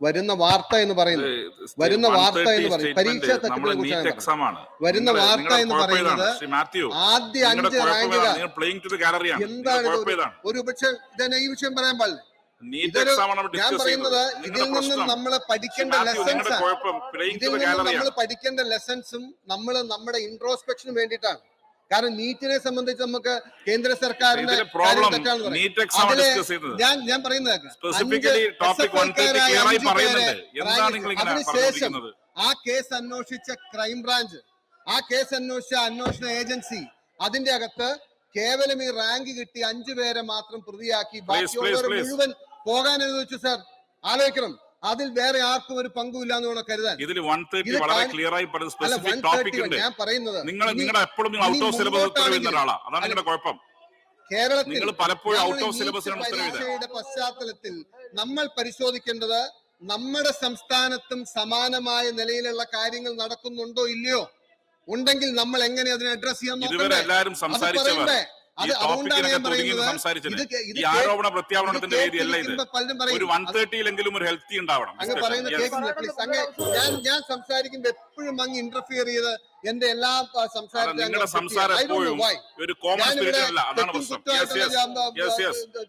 വരുന്ന വാർത്ത എന്ന് പറയുന്നത്. വരുന്ന വാർത്ത എന്ന് പറയുന്നത് പരീക്ഷാ തട്ടിപ്പിനെ കുറിച്ചാണ് വരുന്ന വാർത്ത എന്ന് പറയുന്നത് ആദ്യ അഞ്ച് റാങ്കുകൾ റാങ്കുകാർ എന്താണ് ഒരു- പക്ഷെ ഇതന്നെ ഈ വിഷയം പറയാൻ പാടില്ല. ഇതൊരു ഞാൻ പറയുന്നത് ഇതിൽ നിന്നും നമ്മൾ പഠിക്കേണ്ട ലെസൺസ് ഇതിൽ നിന്നും നമ്മൾ പഠിക്കേണ്ട ലെസൺസും നമ്മൾ നമ്മുടെ ഇൻട്രോസ്പെക്ഷന് വേണ്ടിയിട്ടാണ്. കാരണം നീറ്റിനെ സംബന്ധിച്ച് നമുക്ക് കേന്ദ്ര സർക്കാരിന്റെ ഞാൻ ഞാൻ പറയുന്നത് അതിനുശേഷം ആ കേസ് അന്വേഷിച്ച ക്രൈംബ്രാഞ്ച് ആ കേസ് അന്വേഷിച്ച അന്വേഷണ ഏജൻസി അതിന്റെ അകത്ത് കേവലം ഈ റാങ്ക് കിട്ടി അഞ്ചു പേരെ മാത്രം പ്രതിയാക്കി. ബാക്കിയുള്ളവർ മുഴുവൻ പോകാൻ അനുവദിച്ചു സാർ ആലോചിക്കണം. അതിൽ വേറെ ആർക്കും ഒരു പങ്കുമില്ല എന്ന് വേണം കരുതാൻ. ഇതിൽ വൺ തേർട്ടി വളരെ ക്ലിയർ ആയി സ്പെസിഫിക് ടോപ്പിക് ഉണ്ട്. ഞാൻ പറയുന്നത് നിങ്ങൾ നിങ്ങളുടെ എപ്പോഴും ഔട്ട് ഓഫ് സിലബസ് ഉത്തരവ് ആളാ ഒരാളാണ് അതാണ് നിങ്ങളുടെ കുഴപ്പം. കേരളത്തിൽ നിങ്ങൾ പലപ്പോഴും ഔട്ട് ഓഫ് സിലബസ് ഈ syllabus ആണ് ഉത്തരവ് പരീക്ഷയുടെ പശ്ചാത്തലത്തിൽ നമ്മൾ പരിശോധിക്കേണ്ടത് നമ്മുടെ സംസ്ഥാനത്തും സമാനമായ നിലയിലുള്ള കാര്യങ്ങൾ നടക്കുന്നുണ്ടോ ഇല്ലയോ? ഉണ്ടെങ്കിൽ നമ്മൾ എങ്ങനെ അതിനെ അഡ്രസ് ചെയ്യാൻ നോക്കണ്ടേ? എല്ലാവരും അത് പറയണ്ടേ? അത് അതുകൊണ്ടാണ് ഞാൻ പറയുന്നത് ഈ ആരോപണ പ്രത്യാപനത്തിന്റെ രീതിയല്ല ഇത്. ഒരു വൺ തേർട്ടിയിലെങ്കിലും ഒരു ഹെൽത്തി ഉണ്ടാവണം. അങ്ങ്. പറയുന്ന കേൾക്കുന്നില്ല പ്ലീസ് അങ്ങ് ഞാൻ ഞാൻ സംസാരിക്കുമ്പോ എപ്പോഴും അങ്ങ് ഇന്റർഫിയർ ചെയ്ത് എന്റെ എല്ലാ സംസാരത്തിലും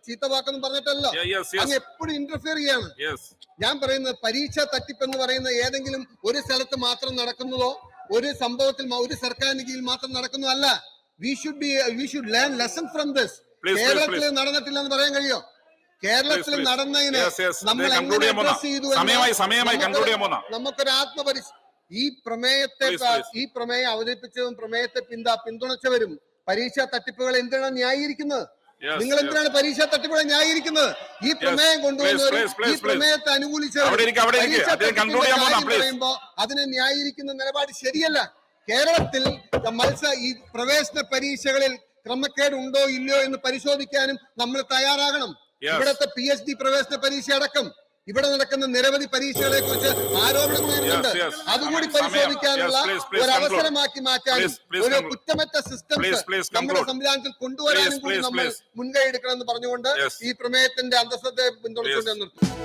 ചീത്ത വാക്കൊന്നും പറഞ്ഞിട്ടല്ലോ. അങ്ങ് എപ്പോഴും ഇന്റർഫിയർ ചെയ്യാണ്. ഞാൻ പറയുന്നത് പരീക്ഷ തട്ടിപ്പ് എന്ന് പറയുന്ന ഏതെങ്കിലും ഒരു സ്ഥലത്ത് മാത്രം നടക്കുന്നതോ ഒരു സംഭവത്തിൽ ഒരു സർക്കാരിന് കീഴിൽ മാത്രം നടക്കുന്നതല്ല. We should be we should learn lesson from this കേരളത്തിൽ നടന്നിട്ടില്ല എന്ന് പറയാൻ കഴിയോ? കേരളത്തിൽ നടന്നതിനെ. നമ്മൾ എങ്ങനെ ചെയ്തു നമുക്കൊരു- ആത്മപരിശ ഈ പ്രമേയത്തെ. ഈ പ്രമേയം അവതരിപ്പിച്ചതും പ്രമേയത്തെ പിന്താ പിന്തുണച്ചവരും പരീക്ഷാ തട്ടിപ്പുകൾ എന്തിനാണ് ന്യായീകരിക്കുന്നത്? നിങ്ങൾ. എന്തിനാണ് പരീക്ഷാ തട്ടിപ്പുകളെ ന്യായീകരിക്കുന്നത്? ഈ പ്രമേയം കൊണ്ടുവന്നവരും ഈ പ്രമേയത്തെ അനുകൂലിച്ചവരും. പരീക്ഷാ തട്ടിപ്പുകൾ. പറയുമ്പോ അതിനെ ന്യായീകരിക്കുന്ന നിലപാട് ശരിയല്ല. കേരളത്തിൽ മത്സര ഈ പ്രവേശന പരീക്ഷകളിൽ ക്രമക്കേട് ഉണ്ടോ ഇല്ലയോ എന്ന് പരിശോധിക്കാനും നമ്മൾ തയ്യാറാകണം. ഇവിടത്തെ പി എച്ച് ഡി പ്രവേശന പരീക്ഷ അടക്കം ഇവിടെ നടക്കുന്ന നിരവധി പരീക്ഷകളെ കുറിച്ച് ആരോപണം ഉയരുന്നുണ്ട്. അതുകൂടി പരിശോധിക്കാനുള്ള ഒരു. അവസരമാക്കി മാറ്റാനും ഒരു. കുറ്റമറ്റ സിസ്റ്റം നമ്മുടെ സംവിധാനത്തിൽ കൊണ്ടുവരാനും കൂടി നമ്മൾ മുൻകൈ എടുക്കണമെന്ന് പറഞ്ഞുകൊണ്ട് ഈ പ്രമേയത്തിന്റെ അന്തസ്സത്തെ പിന്തുണച്ചുകൊണ്ട് നിർത്തും